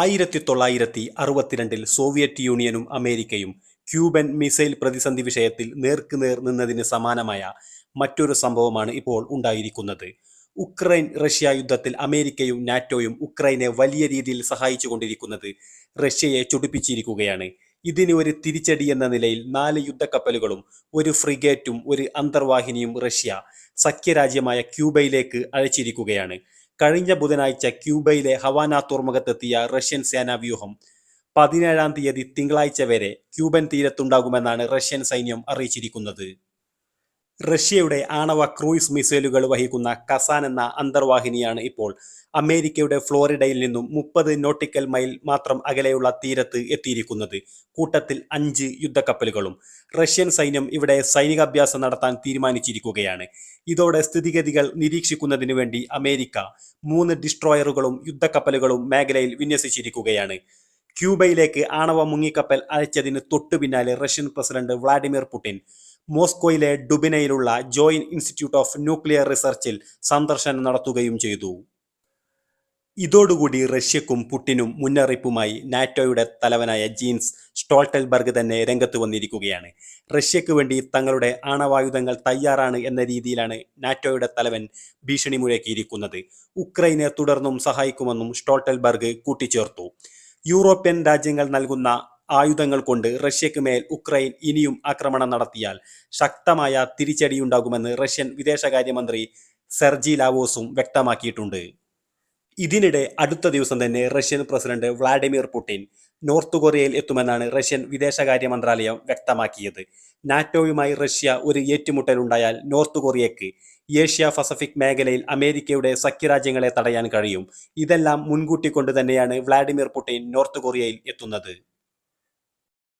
ആയിരത്തി തൊള്ളായിരത്തി അറുപത്തിരണ്ടിൽ സോവിയറ്റ് യൂണിയനും അമേരിക്കയും ക്യൂബൻ മിസൈൽ പ്രതിസന്ധി വിഷയത്തിൽ നേർക്കുനേർ നിന്നതിന് സമാനമായ മറ്റൊരു സംഭവമാണ് ഇപ്പോൾ ഉണ്ടായിരിക്കുന്നത്. ഉക്രൈൻ റഷ്യ യുദ്ധത്തിൽ അമേരിക്കയും നാറ്റോയും ഉക്രൈനെ വലിയ രീതിയിൽ സഹായിച്ചു കൊണ്ടിരിക്കുന്നത് റഷ്യയെ ചൊടിപ്പിച്ചിരിക്കുകയാണ്. ഇതിന് ഒരു തിരിച്ചടി എന്ന നിലയിൽ നാല് യുദ്ധക്കപ്പലുകളും ഒരു ഫ്രിഗേറ്റും ഒരു അന്തർവാഹിനിയും റഷ്യ സഖ്യരാജ്യമായ ക്യൂബയിലേക്ക് അയച്ചിരിക്കുകയാണ്. കഴിഞ്ഞ ബുധനാഴ്ച ക്യൂബയിലെ ഹവാന തുറമുഖത്തെത്തിയ റഷ്യൻ സേനാവ്യൂഹം പതിനേഴാം തീയതി തിങ്കളാഴ്ച വരെ ക്യൂബൻ തീരത്തുണ്ടാകുമെന്നാണ് റഷ്യൻ സൈന്യം അറിയിച്ചിരിക്കുന്നത്. റഷ്യയുടെ ആണവ ക്രൂയിസ് മിസൈലുകൾ വഹിക്കുന്ന കസാൻ എന്ന അന്തർവാഹിനിയാണ് ഇപ്പോൾ അമേരിക്കയുടെ ഫ്ലോറിഡയിൽ നിന്നും മുപ്പത് നോട്ടിക്കൽ മൈൽ മാത്രം അകലെയുള്ള തീരത്ത് എത്തിയിരിക്കുന്നത്. കൂട്ടത്തിൽ അഞ്ച് യുദ്ധക്കപ്പലുകളും റഷ്യൻ സൈന്യം ഇവിടെ സൈനികാഭ്യാസം നടത്താൻ തീരുമാനിച്ചിരിക്കുകയാണ്. ഇതോടെ സ്ഥിതിഗതികൾ നിരീക്ഷിക്കുന്നതിനു വേണ്ടി അമേരിക്ക മൂന്ന് ഡിസ്ട്രോയറുകളും യുദ്ധക്കപ്പലുകളും മേഖലയിൽ വിന്യസിച്ചിരിക്കുകയാണ്. ക്യൂബയിലേക്ക് ആണവ മുങ്ങിക്കപ്പൽ അയച്ചതിന് തൊട്ടു പിന്നാലെ റഷ്യൻ പ്രസിഡന്റ് വ്ളാഡിമിർ പുടിൻ മോസ്കോയിലെ ഡുബിനയിലുള്ള ജോയിൻ ഇൻസ്റ്റിറ്റ്യൂട്ട് ഓഫ് ന്യൂക്ലിയർ റിസർച്ചിൽ സന്ദർശനം നടത്തുകയും ചെയ്തു. ഇതോടുകൂടി റഷ്യക്കും പുട്ടിനും മുന്നറിയിപ്പുമായി നാറ്റോയുടെ തലവനായ ജീൻസ് സ്റ്റോൾട്ടൽബർഗ് തന്നെ രംഗത്ത് വന്നിരിക്കുകയാണ്. റഷ്യക്ക് വേണ്ടി തങ്ങളുടെ ആണവായുധങ്ങൾ തയ്യാറാണ് എന്ന രീതിയിലാണ് നാറ്റോയുടെ തലവൻ ഭീഷണി മുഴക്കിയിരിക്കുന്നത് ഉക്രൈനെ തുടർന്നും സഹായിക്കുമെന്നും സ്റ്റോൾട്ടൽബർഗ് കൂട്ടിച്ചേർത്തു. യൂറോപ്യൻ രാജ്യങ്ങൾ നൽകുന്ന ആയുധങ്ങൾ കൊണ്ട് റഷ്യക്ക് മേൽ ഉക്രൈൻ ഇനിയും ആക്രമണം നടത്തിയാൽ ശക്തമായ തിരിച്ചടിയുണ്ടാകുമെന്ന് റഷ്യൻ വിദേശകാര്യമന്ത്രി സെർജി ലാവോസും വ്യക്തമാക്കിയിട്ടുണ്ട്. ഇതിനിടെ അടുത്ത ദിവസം തന്നെ Russian president Vladimir Putin north കൊറിയയിൽ എത്തുമെന്നാണ് റഷ്യൻ വിദേശകാര്യ മന്ത്രാലയം വ്യക്തമാക്കിയത്. നാറ്റോയുമായി റഷ്യ ഒരു ഏറ്റുമുട്ടലുണ്ടായാൽ നോർത്ത് കൊറിയയ്ക്ക് ഏഷ്യ പസഫിക് മേഖലയിൽ അമേരിക്കയുടെ സഖ്യരാജ്യങ്ങളെ തടയാൻ കഴിയും. ഇതെല്ലാം മുൻകൂട്ടി കൊണ്ട് തന്നെയാണ് വ്ളാഡിമിർ പുടിൻ നോർത്ത് കൊറിയയിൽ എത്തുന്നത്.